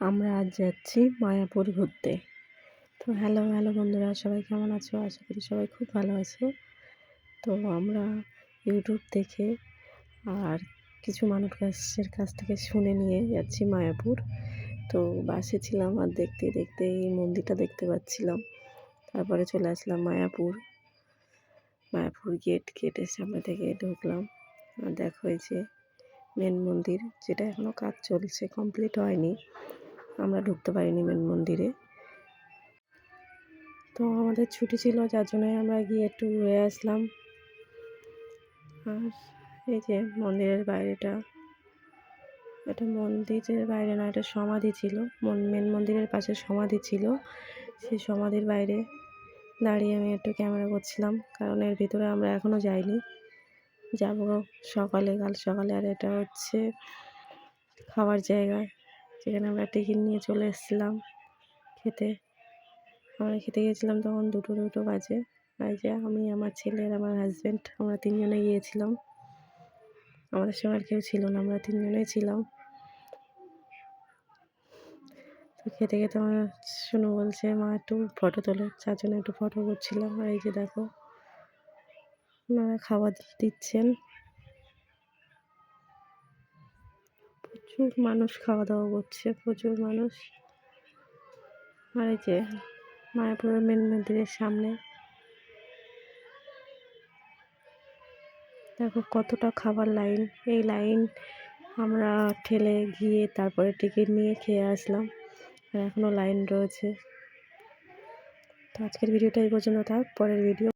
আমরা আজ যাচ্ছি মায়াপুর ঘুরতে। তো হ্যালো হ্যালো বন্ধুরা, সবাই কেমন আছো? আশা করি সবাই খুব ভালো আছো। তো আমরা ইউটিউব দেখে আর কিছু মানুষ কাছের কাছ থেকে শুনে নিয়ে যাচ্ছি মায়াপুর। তো বাসে ছিলাম আর দেখতে দেখতে এই মন্দিরটা দেখতে পাচ্ছিলাম। তারপরে চলে আসলাম মায়াপুর। মায়াপুর গেট গেটের সামনে থেকে ঢুকলাম। আর দেখো এই যে মেন মন্দির, যেটা এখনও কাজ চলছে কমপ্লিট হয়নি। আমরা ঢুকতে পারিনি মেন মন্দিরে। তো আমাদের ছুটি ছিল, যার জন্যই আমরা গিয়ে একটু ঘুরে আসলাম। আর এই যে মন্দিরের বাইরেটা, এটা মন্দিরের বাইরে না, এটা সমাধি ছিল। মেন মন্দিরের পাশে সমাধি ছিল। সেই সমাধির বাইরে দাঁড়িয়ে আমি একটু ক্যামেরা করছিলাম, কারণ এর ভিতরে আমরা এখনও যাইনি। যাব সকালে, কাল সকালে, আর এটা হচ্ছে খাওয়ার জায়গায় সেখানে আমরা টিফিন নিয়ে চলে এসেছিলাম খেতে। আমরা খেতে গিয়েছিলাম তখন দুটো দুটো বাজে। যে আমি, আমার ছেলে আর আমার হাজব্যান্ড আমরা তিনজনে গিয়েছিলাম। আমাদের সঙ্গে আর কেউ ছিল না, আমরা তিনজনেই ছিলাম। তো খেতে খেতে আমার শুনু বলছে, মা, একটু ফটো তোলো। যার জন্য একটু ফটো করছিলাম। আর এই যে দেখো, ওনারা খাবার দিচ্ছেন। প্রচুর মানুষ খাওয়া দাওয়া করছে, প্রচুর মানুষ। আর এই যে মায়াপুরের মেন মন্দিরের সামনে। দেখো কতটা খাবার লাইন। এই লাইন আমরা ঠেলে গিয়ে তারপরে টিকিট নিয়ে খেয়ে আসলাম। আর এখনও লাইন রয়েছে। তো আজকের ভিডিওটা এই পর্যন্ত থাক, পরের ভিডিও